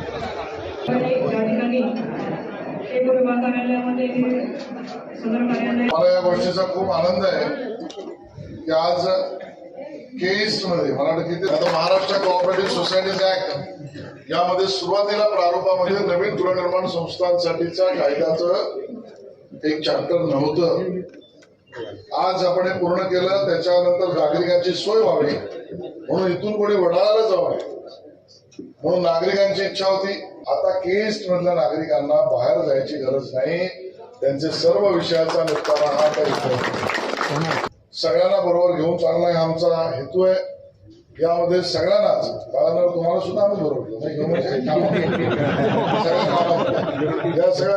या ठिकाणी कार्यालयामध्ये सदर कार्यालय मला या गोष्टीचा खूप आनंद आहे की आज केईस्टमध्ये मला वाटतं की आता महाराष्ट्र कोऑपरेटिव्ह सोसायटीज ऍक्ट यामध्ये सुरुवातीला प्रारूपामध्ये नवीन गृहनिर्माण संस्थांसाठीच्या कायद्याचं एक चॅप्टर नव्हतं. आज आपण हे पूर्ण केलं त्याच्यानंतर नागरिकांची सोय व्हावी म्हणून इथून कोणी वडाळाला जावं म्हणून नागरिकांची इच्छा होती. आता केस्ट मधल्या नागरिकांना बाहेर जायची गरज नाही. त्यांचे सर्व विषयाचा निपटारा हा आता सगळ्यांना बरोबर घेऊन चालणं हा आमचा हेतू आहे. यामध्ये सगळ्यांनाच कारण तुम्हाला सुद्धा आम्ही बरोबर. म्हणजे या सगळ्या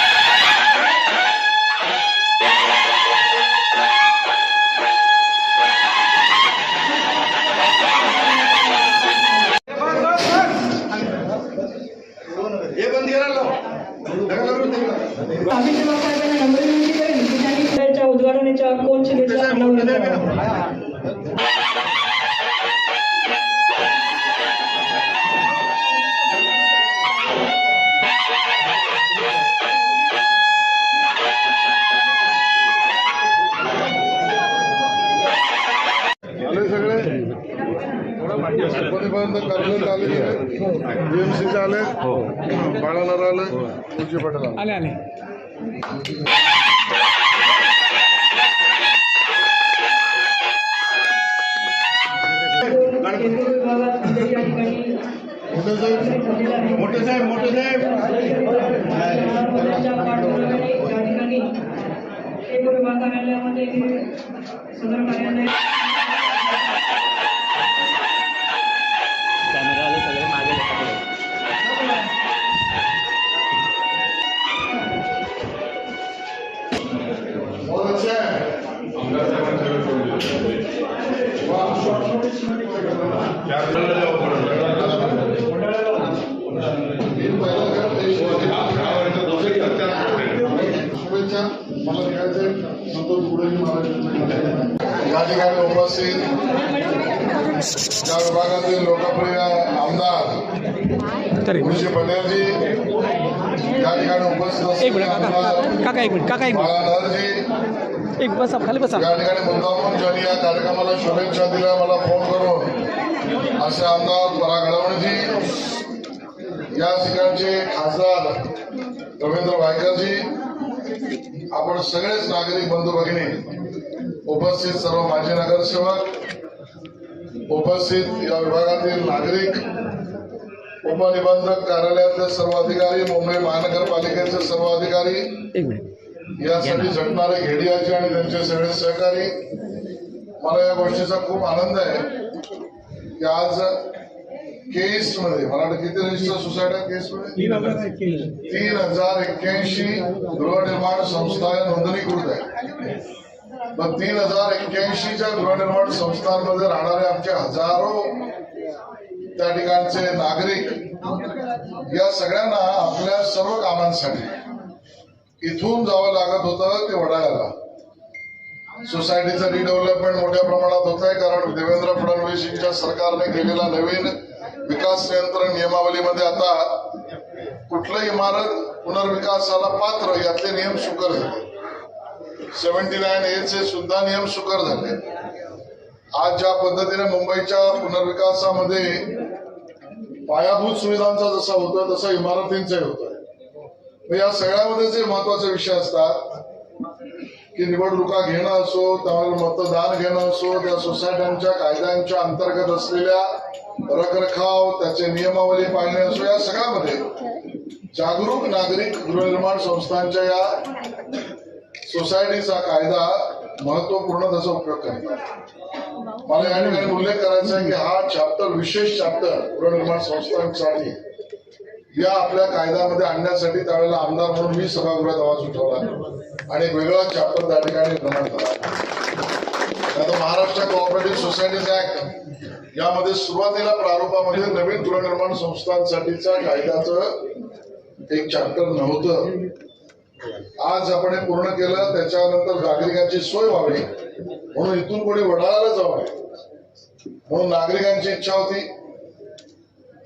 गणपतीपर्यंत कर्जत आले. बीएमसीचे आले. बाळानगर आले. तुळशी पटेल आले. आले मोठे साहेब. आहे. मोठे साहेब. मोठे साहेब कार्यालयामध्ये सदर कार्यालय ठिकाणी उपस्थित या विभागातील लोकप्रिय आमदार मुळशी पटेलजी या ठिकाणी उपस्थित काका एक मिनिट काका एक मिनिट. एक बसा खाली बसा. या ठिकाणी मुद्दामून ज्यांनी या कार्यक्रमाला शुभेच्छा दिल्या मला फोन करून असे आमदार परा घडवणजी या ठिकाणचे खासदार रवींद्र वायकरजी आपण सगळेच नागरिक बंधू भगिनी उपस्थित सर्व माजी नगरसेवक उपस्थित या विभागातील नागरिक उपनिबंधक कार्यालयातले सर्व अधिकारी मुंबई महानगरपालिकेचे सर्व अधिकारी एक मिनिट. यासाठी झटणारे घेडियाचे आणि त्यांचे सगळे सहकारी मला या गोष्टीचा खूप आनंद आहे की आज केस मध्ये मला वाटतं किती रजिस्टर सोसायटी केस मध्ये तीन हजार एक्क्याऐंशी गृहनिर्माण संस्था नोंदणीकृत आहे. मग तीन हजार एक्क्याऐंशीच्या गृहनिर्माण संस्थांमध्ये राहणारे आमचे हजारो त्या ठिकाणचे नागरिक या सगळ्यांना आपल्या सर्व कामांसाठी इथून जावं लागत होतं ते वडाळ्याला. सोसायटीचं रिडेव्हलपमेंट मोठ्या प्रमाणात होत आहे कारण देवेंद्र फडणवीसच्या सरकारने केलेला नवीन विकास नियंत्रण नियमावलीमध्ये आता कुठलं इमारत पुनर्विकासाला पात्र यातले नियम सुकर झाले. सेव्हन्टी नाईन एचे सुद्धा नियम सुकर झाले. आज ज्या पद्धतीने मुंबईच्या पुनर्विकासामध्ये पायाभूत सुविधांचा जसा होतो तसा इमारतींचाही होतोय. या सगळ्यामध्ये जे महत्त्वाचे विषय असतात की निवडणुका घेणं असो त्यामध्ये मतदान घेणं असो त्या सोसायट्यांच्या कायद्यांच्या अंतर्गत असलेल्या रखरखाव त्याचे नियमावली पाळणे असो या सगळ्यामध्ये जागरूक नागरिक गृहनिर्माण संस्थांच्या या सोसायटीचा कायदा महत्त्वपूर्ण त्याचा उपयोग करायचा मला या ठिकाणी उल्लेख करायचा आहे की हा चॅप्टर विशेष चॅप्टर गृहनिर्माण संस्थांसाठी या आपल्या कायद्यामध्ये आणण्यासाठी त्यावेळेला आमदार म्हणून मी सभागृहात आवाज उठवला आणि एक वेगळा चॅप्टर त्या ठिकाणी निर्माण झाला आता महाराष्ट्र कोऑपरेटिव्ह सोसायटीज ऍक्ट यामध्ये सुरुवातीला प्रारूपामध्ये नवीन गृहनिर्माण संस्थांसाठीच्या कायद्याचं एक चॅप्टर नव्हतं. आज आपण हे पूर्ण केलं त्याच्यानंतर नागरिकांची सोय व्हावी. म्हणून इथून कोणी वडाळ्याला जाऊ नये म्हणून नागरिकांची इच्छा होती.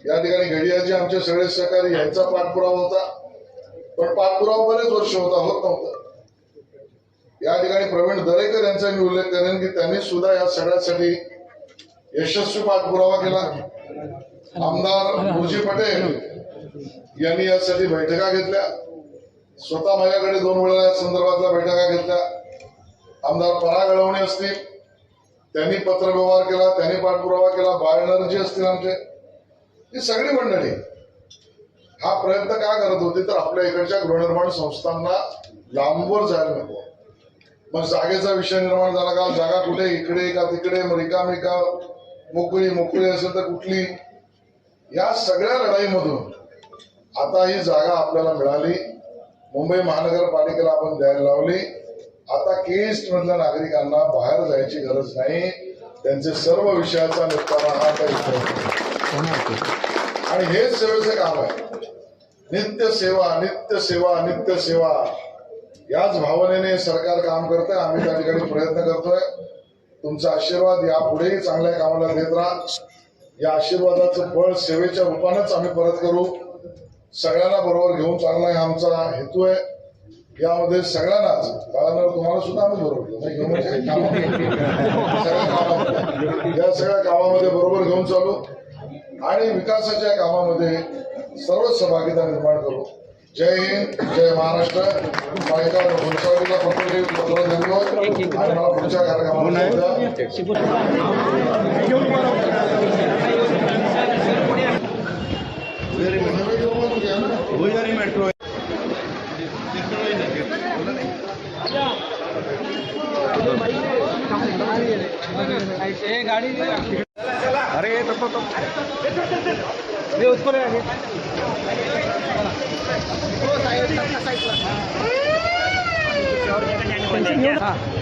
या ठिकाणी घडियाजी आमचे सगळे सहकारी यांचा पाठपुरावा होता. पण पाठपुरावा बरेच वर्ष होता होत नव्हता. या ठिकाणी प्रवीण दरेकर यांचा मी उल्लेख करेन की त्यांनी सुद्धा या सगळ्यासाठी यशस्वी पाठपुरावा केला. आमदार गुरुजी पटेल यांनी यासाठी बैठका घेतल्या. स्वतः माझ्याकडे दोन वेळा या संदर्भातल्या बैठका घेतल्या. आमदार पराग अळवणे असतील त्यांनी पत्रव्यवहार केला त्यांनी पाठपुरावा केला बाळनरजी असतील आमचे. ही सगळी मंडळी हा प्रयत्न का करत होती? तर आपल्या इकडच्या गृहनिर्माण संस्थांना लांबवर जायला नको. मग जागेचा विषय निर्माण झाला का? जागा कुठे? इकडे का तिकडे? मग रिकामी का? मोकळी मोकळी असेल तर कुठली? या सगळ्या लढाईमधून आता ही जागा आपल्याला मिळाली. मुंबई महानगरपालिकेला आपण द्यायला लावली. आता केस्ट मधल्या नागरिकांना बाहेर जायची गरज नाही. त्यांचे सर्व विषयाचा निपटारा हा काही आणि हेच सेवेचं काम आहे. नित्य सेवा नित्य सेवा नित्य सेवा. याच भावनेने सरकार काम करतंय. आम्ही त्या ठिकाणी प्रयत्न करतोय. तुमचा आशीर्वाद यापुढेही चांगल्या कामाला देत राहा. या आशीर्वादाचं फळ सेवेच्या रूपानेच आम्ही परत करू. सगळ्यांना बरोबर घेऊन चालणं हा आमचा हेतू आहे. यामध्ये सगळ्यांनाच. कारण तुम्हाला सुद्धा आम्ही बरोबर घेऊन म्हणजे या सगळ्या कामामध्ये बरोबर घेऊन चालू. आणि विकासाच्या कामामध्ये सर्व सहभागिता निर्माण करू. जय हिंद जय महाराष्ट्र. मला पुढच्या पत्र पत्र देतो आणि मला पुढच्या कार्यक्रमाला भुयारी मेट्रो अरे तो तो हा